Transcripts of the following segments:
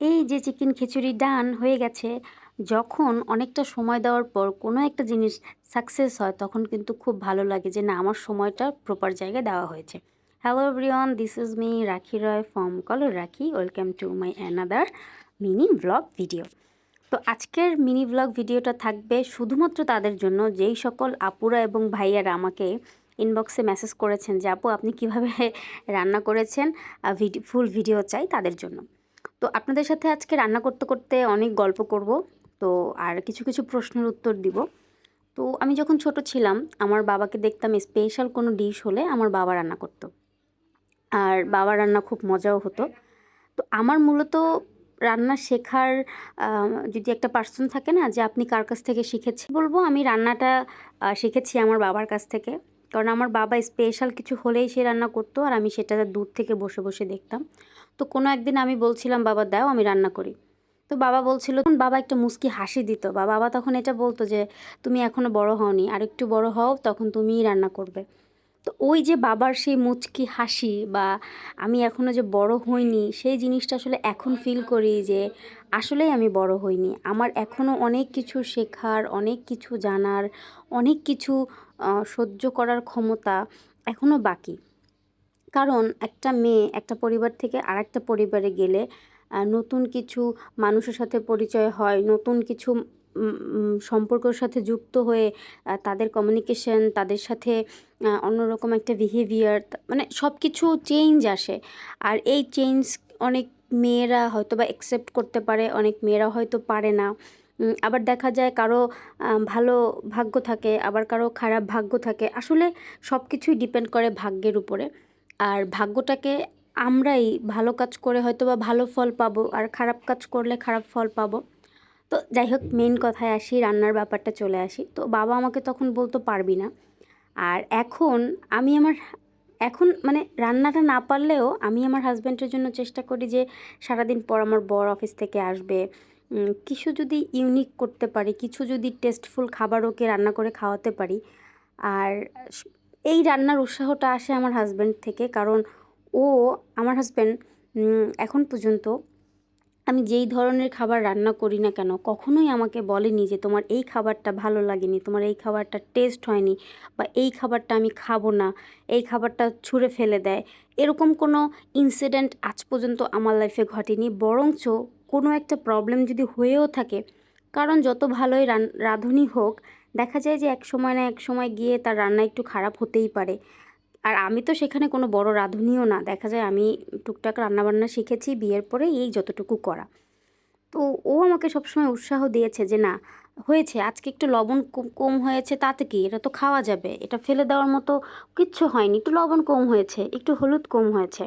এই যে চিকেন খিচুড়ি ডান হয়ে গেছে, যখন অনেকটা সময় দেওয়ার পর কোনো একটা জিনিস সাকসেস হয়, তখন কিন্তু খুব ভালো লাগে যে না, আমার সময়টা প্রপার জায়গায় দেওয়া হয়েছে। Hello everyone this is me Rakhi Roy from colour Rakhi welcome to my another mini vlog video তো আজকের মিনি ব্লগ ভিডিওটা থাকবে শুধুমাত্র তাদের জন্য, যেই সকল আপুরা এবং ভাইয়ারা আমাকে ইনবক্সে মেসেজ করেছেন যে, আপু, আপনি কীভাবে রান্না করেছেন? ফুল ভিডিও চাই তাদের জন্য। তো আপনাদের সাথে আজকে রান্না করতে করতে অনেক গল্প করব। তো আর কিছু কিছু প্রশ্নের উত্তর দিব। তো আমি যখন ছোট ছিলাম, আমার বাবাকে দেখতাম স্পেশাল কোনো ডিশ হলে আমার বাবা রান্না করতো। আর বাবা রান্না খুব মজাও হতো। তো আমার মূলত রান্না শেখার যদি একটা পার্সন থাকে না, যে আপনি কার কাছ থেকে শিখেছি বলব আমি রান্নাটা শিখেছি আমার বাবার কাছ থেকে। কারণ আমার বাবা স্পেশাল কিছু হলেই সে রান্না করতো, আর আমি সেটা দূর থেকে বসে বসে দেখতাম। তো কোনো একদিন আমি বলছিলাম, বাবা, দাও, আমি রান্না করি। তো বাবা বলছিল, তখন বাবা একটা মুস্কি হাসি দিত। বা বাবা তখন এটা বলতো যে, তুমি এখনও বড় হওনি, আর একটু বড় হও, তখন তুমিই রান্না করবে। তো ওই যে বাবার সেই মুচকি হাসি বা আমি এখনও যে বড় হইনি, সেই জিনিসটা আসলে এখন ফিল করি যে, আসলেই আমি বড় হইনি। আমার এখনও অনেক কিছু শেখার, অনেক কিছু জানার, অনেক কিছু সহ্য করার ক্ষমতা এখনও বাকি। কারণ একটা মেয়ে একটা পরিবার থেকে আর একটা পরিবারে গেলে নতুন কিছু মানুষের সাথে পরিচয় হয়, নতুন কিছু সম্পর্কের সাথে যুক্ত হয়ে তাদের কমিউনিকেশন তাদের সাথে অন্যরকম একটা বিহেভিয়ার মানে সব কিছু চেঞ্জ আসে। আর এই চেঞ্জ অনেক মেয়েরা হয়তো বা অ্যাকসেপ্ট করতে পারে, অনেক মেয়েরা হয়তো পারে না। আবার দেখা যায় কারও ভালো ভাগ্য থাকে, আবার কারও খারাপ ভাগ্য থাকে। আসলে সব কিছুই ডিপেন্ড করে ভাগ্যের উপরে। আর ভাগ্যটাকে আমরাই ভালো কাজ করে হয়তো বা ভালো ফল পাবো আর খারাপ কাজ করলে খারাপ ফল পাবো। তো যাই হোক মেন কথায় আসি, রান্নার ব্যাপারটা চলে আসি। তো বাবা আমাকে তখন বলতো, পারবি না। আর এখন আমি আমার, এখন মানে রান্নাটা না পারলেও আমি আমার হাজব্যান্ডের জন্য চেষ্টা করি যে, সারাদিন পর আমার বর অফিস থেকে আসবে। কিছু যদি ইউনিক করতে পারি, কিছু যদি টেস্টফুল খাবার ওকে রান্না করে খাওয়াতে পারি। আর এই রান্নার উৎসাহটা আসে আমার হাজব্যান্ড থেকে, কারণ ও, আমার হাজব্যান্ড এখন পর্যন্ত আমি যেই ধরনের খাবার রান্না করি না কেন, কখনোই আমাকে বলেনি যে তোমার এই খাবারটা ভালো লাগেনি, তোমার এই খাবারটা টেস্ট হয়নি, বা এই খাবারটা আমি খাব না, এই খাবারটা ছুঁড়ে ফেলে দেয়, এরকম কোনো ইনসিডেন্ট আজ পর্যন্ত আমার লাইফে ঘটেনি। বরঞ্চ কোনো একটা প্রবলেম যদি হয়েও থাকে, কারণ যত ভালোই রান, রাঁধুনি হোক দেখা যায় যে এক সময় না এক সময় গিয়ে তার রান্না একটু খারাপ হতেই পারে। আর আমি তো সেখানে কোনো বড় রাঁধুনিও না। দেখা যায় আমি টুকটাক রান্নাবান্না শিখেছি, বিয়ের পরে এই যতটুকু করা। তো ও আমাকে সবসময় উৎসাহ দিয়েছে যে, না, হয়েছে। আজকে একটু লবণ কম হয়েছে, তাতে কি? এটা তো খাওয়া যাবে। এটা ফেলে দেওয়ার মতো কিচ্ছু হয়নি। একটু লবণ কম হয়েছে, একটু হলুদ কম হয়েছে।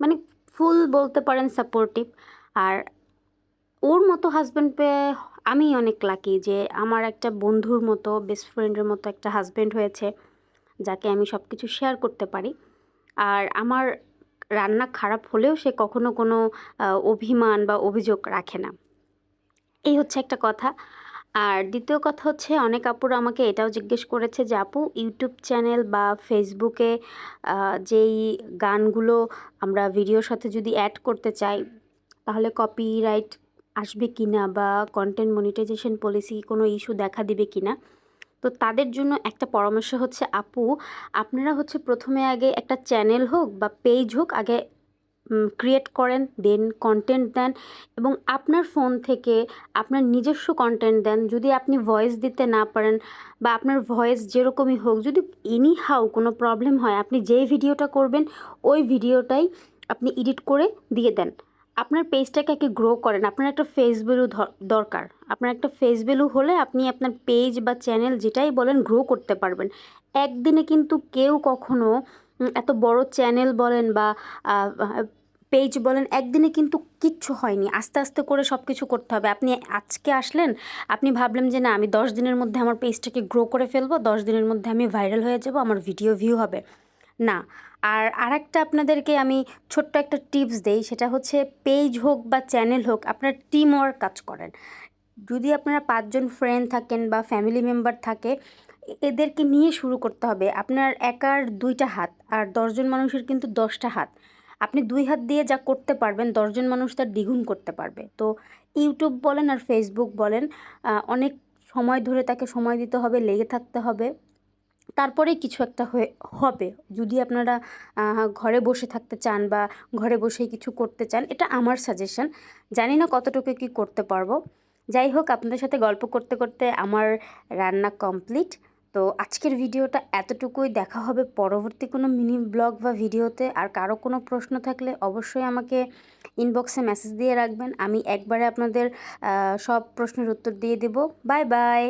মানে ফুল বলতে পারেন সাপোর্টিভ আর ওর মতো হাজব্যান্ড পেয়ে আমি অনেক লাকি যে আমার একটা বন্ধুর মতো বেস্ট ফ্রেন্ডের মতো একটা হাজব্যান্ড হয়েছে, যাকে আমি সব কিছু শেয়ার করতে পারি। আর আমার রান্না খারাপ হলেও সে কখনো কোনো অভিমান বা অভিযোগ রাখে না। এই হচ্ছে একটা কথা। আর দ্বিতীয় কথা হচ্ছে, অনেক আপুরা আমাকে এটাও জিজ্ঞেস করেছে যে, আপু ইউটিউব চ্যানেল বা ফেসবুকে যেই গানগুলো আমরা ভিডিওর সাথে যদি অ্যাড করতে চাই, তাহলে কপিরাইট আসবে কি না বা কন্টেন্ট মনিটাইজেশন পলিসি কোনো ইস্যু দেখা দিবে কি না তো তাদের জন্য একটা পরামর্শ হচ্ছে, আপু, আপনারা হচ্ছে প্রথমে আগে একটা চ্যানেল হোক বা পেজ হোক, আগে ক্রিয়েট করেন দেন কন্টেন্ট দেন এবং আপনার ফোন থেকে আপনার নিজস্ব কন্টেন্ট দেন। যদি আপনি ভয়েস দিতে না পারেন বা আপনার ভয়েস যেরকমই হোক, যদি এনি হাউ কোনো প্রবলেম হয়, আপনি যেই ভিডিওটা করবেন, ওই ভিডিওটাই আপনি এডিট করে দিয়ে দেন। আপনার পেজটাকে আগে গ্রো করেন। আপনার একটা ফেস ভ্যালু দরকার। আপনার একটা ফেস ভ্যালু হলে আপনি আপনার পেজ বা চ্যানেল যেটাই বলেন গ্রো করতে পারবেন। একদিনে কিন্তু কেউ কখনো এত বড় চ্যানেল বলেন বা পেজ বলেন, একদিনে কিন্তু কিচ্ছু হয়নি। আস্তে আস্তে করে সব কিছু করতে হবে। আপনি আজকে আসলেন, আপনি ভাবলেন যে না, আমি দশ দিনের মধ্যে আমার পেজটাকে গ্রো করে ফেলব, দশ দিনের মধ্যে আমি ভাইরাল হয়ে যাব, আমার ভিডিও ভিউ হবে। না, আর আরেকটা আপনাদেরকে আমি ছোট্ট একটা টিপস দেই, সেটা হচ্ছে পেজ হোক বা চ্যানেল হোক, আপনার টিম ওয়ার্ক কাজ করেন। যদি আপনারা পাঁচজন ফ্রেন্ড থাকেন বা ফ্যামিলি মেম্বার থাকে, এদেরকে নিয়ে শুরু করতে হবে। আপনার একার দুইটা হাত, আর দশজন মানুষের কিন্তু দশটা হাত। আপনি দুই হাত দিয়ে যা করতে পারবেন, দশজন মানুষ তার দ্বিগুণ করতে পারবে। তো ইউটিউব বলেন আর ফেসবুক বলেন অনেক সময় ধরে তাকে সময় দিতে হবে, লেগে থাকতে হবে। তারপরেই কিছু একটা হয়ে, হবে। যদি আপনারা ঘরে বসে থাকতে চান বা ঘরে বসেই কিছু করতে চান, এটা আমার সাজেশন জানি না কতটুকু কি করতে পারব। যাই হোক, আপনাদের সাথে গল্প করতে করতে আমার রান্না কমপ্লিট তো আজকের ভিডিওটা এতটুকুই। দেখা হবে পরবর্তী কোনো মিনি ব্লগ বা ভিডিওতে। আর কারও কোনো প্রশ্ন থাকলে অবশ্যই আমাকে ইনবক্সে মেসেজ দিয়ে রাখবেন। আমি একবারে আপনাদের সব প্রশ্নের উত্তর দিয়ে দেব। Bye bye